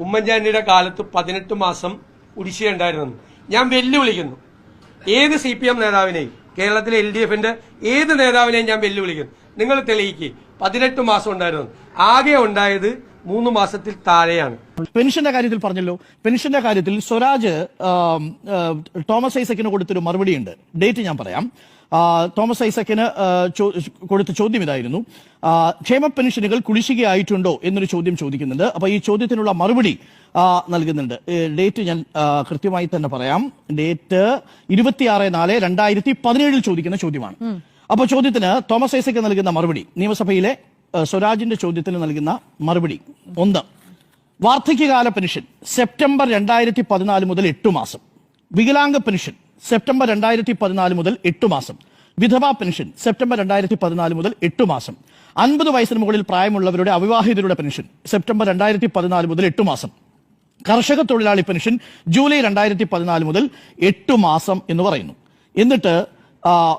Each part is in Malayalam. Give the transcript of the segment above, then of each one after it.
ഉമ്മൻചാണ്ടിയുടെ കാലത്ത് പതിനെട്ട് മാസം ഉണ്ടായിരുന്നു ഞാൻ വെല്ലുവിളിക്കുന്നു. ഏത് സി പി എം നേതാവിനെയും കേരളത്തിലെ എൽ ഡി എഫിന്റെ ഏത് നേതാവിനെയും ഞാൻ വെല്ലുവിളിക്കുന്നു. നിങ്ങൾ തെളിയിക്ക്. പതിനെട്ട് മാസം ഉണ്ടായിരുന്നു. ആകെ ഉണ്ടായത് മൂന്ന് മാസത്തിൽ താഴെയാണ്. പെൻഷന്റെ കാര്യത്തിൽ പറഞ്ഞല്ലോ. പെൻഷന്റെ കാര്യത്തിൽ സ്വരാജ് തോമസ് ഐസക്കിന് കൊടുത്തൊരു മറുപടിയുണ്ട്. ഡേറ്റ് ഞാൻ പറയാം. തോമസ് ഐസക്കിന് കൊടുത്ത ചോദ്യം ഇതായിരുന്നു. ക്ഷേമ പെൻഷനുകൾ കുടിശ്ശികയായിട്ടുണ്ടോ എന്നൊരു ചോദ്യം ചോദിക്കുന്നുണ്ട്. അപ്പൊ ഈ ചോദ്യത്തിനുള്ള മറുപടി നൽകുന്നുണ്ട്. ഡേറ്റ് ഞാൻ കൃത്യമായി തന്നെ പറയാം. ഡേറ്റ് ഇരുപത്തിയാറ് നാല് രണ്ടായിരത്തി പതിനേഴിൽ ചോദിക്കുന്ന ചോദ്യമാണ്. അപ്പൊ ചോദ്യത്തിന് തോമസ് ഐസക്ക് നൽകുന്ന മറുപടി നിയമസഭയിലെ സ്വരാജിന്റെ ചോദ്യത്തിന് നൽകുന്ന മറുപടി ഒന്ന്. വാർദ്ധക്യകാല പെൻഷൻ സെപ്റ്റംബർ രണ്ടായിരത്തി പതിനാല് മുതൽ എട്ട് മാസം. വികലാംഗ പെൻഷൻ സെപ്റ്റംബർ രണ്ടായിരത്തി പതിനാല് മുതൽ എട്ട് മാസം. വിധവാ പെൻഷൻ സെപ്റ്റംബർ രണ്ടായിരത്തി പതിനാല് മുതൽ എട്ട് മാസം. അൻപത് വയസ്സിന് മുകളിൽ പ്രായമുള്ളവരുടെ അവിവാഹിതരുടെ പെൻഷൻ സെപ്റ്റംബർ രണ്ടായിരത്തി പതിനാല് മുതൽ എട്ട് മാസം. കർഷക തൊഴിലാളി പെൻഷൻ ജൂലൈ രണ്ടായിരത്തി പതിനാല് മുതൽ എട്ട് മാസം എന്ന് പറയുന്നു. എന്നിട്ട്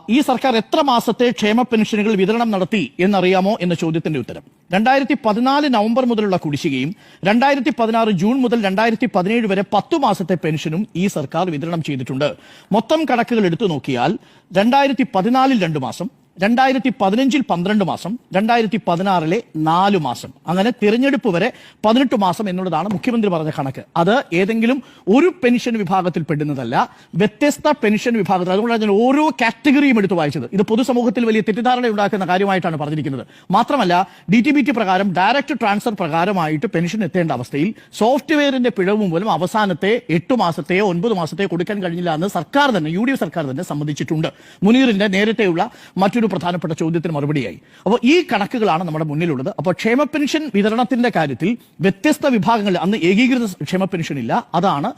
ഈ സർക്കാർ എത്ര മാസത്തെ ക്ഷേമ പെൻഷനുകൾ വിതരണം നടത്തി എന്നറിയാമോ എന്ന ചോദ്യത്തിന്റെ ഉത്തരം. രണ്ടായിരത്തി പതിനാല് നവംബർ മുതലുള്ള കുടിശ്ശികയും രണ്ടായിരത്തി പതിനാറ് ജൂൺ മുതൽ രണ്ടായിരത്തി പതിനേഴ് വരെ പത്തു മാസത്തെ പെൻഷനും ഈ സർക്കാർ വിതരണം ചെയ്തിട്ടുണ്ട്. മൊത്തം കണക്കുകൾ എടുത്തു നോക്കിയാൽ രണ്ടായിരത്തി പതിനാലിൽ രണ്ടു മാസം രണ്ടായിരത്തി പതിനഞ്ചിൽ പന്ത്രണ്ട് മാസം രണ്ടായിരത്തി പതിനാറിലെ നാല് മാസം. അങ്ങനെ തിരഞ്ഞെടുപ്പ് വരെ പതിനെട്ട് മാസം എന്നുള്ളതാണ് മുഖ്യമന്ത്രി പറഞ്ഞ കണക്ക്. അത് ഏതെങ്കിലും ഒരു പെൻഷൻ വിഭാഗത്തിൽ പെടുന്നതല്ല വ്യത്യസ്ത പെൻഷൻ വിഭാഗത്തിൽ. അതുകൊണ്ടാണ് ഞാൻ ഓരോ കാറ്റഗറിയും എടുത്ത് വായിച്ചത്. ഇത് പൊതുസമൂഹത്തിൽ വലിയ തെറ്റിദ്ധാരണ ഉണ്ടാക്കുന്ന കാര്യമായിട്ടാണ് പറഞ്ഞിരിക്കുന്നത്. മാത്രമല്ല ഡി ടി ബി ടി പ്രകാരം ഡയറക്റ്റ് ട്രാൻസ്ഫർ പ്രകാരമായിട്ട് പെൻഷൻ എത്തേണ്ട അവസ്ഥയിൽ സോഫ്റ്റ്വെയറിന്റെ പിഴവ് മൂലം അവസാനത്തെ എട്ട് മാസത്തെയോ ഒൻപത് മാസത്തെയോ കൊടുക്കാൻ കഴിഞ്ഞില്ല എന്ന് സർക്കാർ തന്നെ യു ഡി എഫ് സർക്കാർ തന്നെ സമ്മതിച്ചിട്ടുണ്ട്. മുനീറിന്റെ നേരത്തെയുള്ള മറ്റൊരു പ്രധാനപ്പെട്ട ചോദ്യത്തിന് മറുപടിയായി. അപ്പോൾ ഈ കണക്കുകളാണ് നമ്മുടെ മുന്നിലുള്ളത്. അപ്പോൾ ക്ഷേമ പെൻഷൻ വിതരണത്തിന്റെ കാര്യത്തിൽ വ്യത്യസ്ത വിഭാഗങ്ങളിൽ അന്ന് ഏകീകൃത ക്ഷേമ പെൻഷൻ ഇല്ല. അതാണ്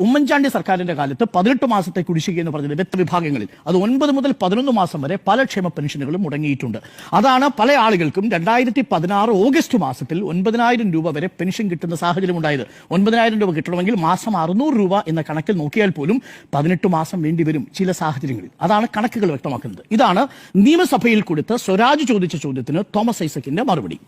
ഉമ്മൻചാണ്ടി സർക്കാരിന്റെ കാലത്ത് പതിനെട്ട് മാസത്തെ കുടിശ്ശിക എന്ന് പറഞ്ഞത് വ്യക്ത വിഭാഗങ്ങളിൽ അത് ഒൻപത് മുതൽ പതിനൊന്ന് മാസം വരെ പല ക്ഷേമ പെൻഷനുകളും മുടങ്ങിയിട്ടുണ്ട്. അതാണ് പല ആളുകൾക്കും രണ്ടായിരത്തി പതിനാറ് ഓഗസ്റ്റ് മാസത്തിൽ ഒൻപതിനായിരം രൂപ വരെ പെൻഷൻ കിട്ടുന്ന സാഹചര്യം ഉണ്ടായത്. ഒൻപതിനായിരം രൂപ കിട്ടണമെങ്കിൽ മാസം അറുന്നൂറ് രൂപ എന്ന കണക്കിൽ നോക്കിയാൽ പോലും പതിനെട്ട് മാസം വേണ്ടി വരും ചില സാഹചര്യങ്ങളിൽ. അതാണ് കണക്കുകൾ വ്യക്തമാക്കുന്നത്. ഇതാണ് നിയമസഭയിൽ കൊടുത്ത സ്വരാജ് ചോദിച്ച ചോദ്യത്തിന് തോമസ് ഐസക്കിന്റെ മറുപടി.